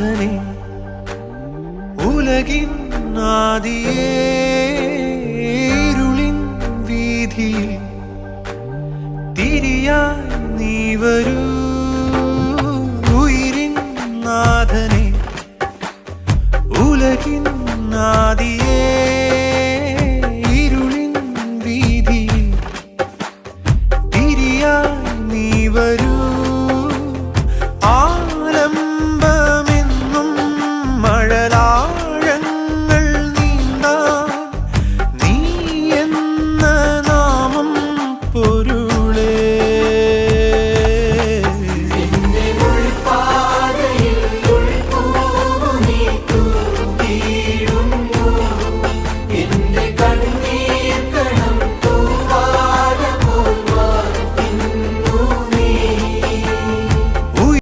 மகனே உலகின் ആദിയേരുളിൻ വീതിയിൽ തിരിയായി നീ വരൂ. ഉയിരിൻ നാഥനെ ഉലകിൻ നാദിയേ ഇരുളിൻ വീതിയിൽ തിരിയായി നീ വരൂ.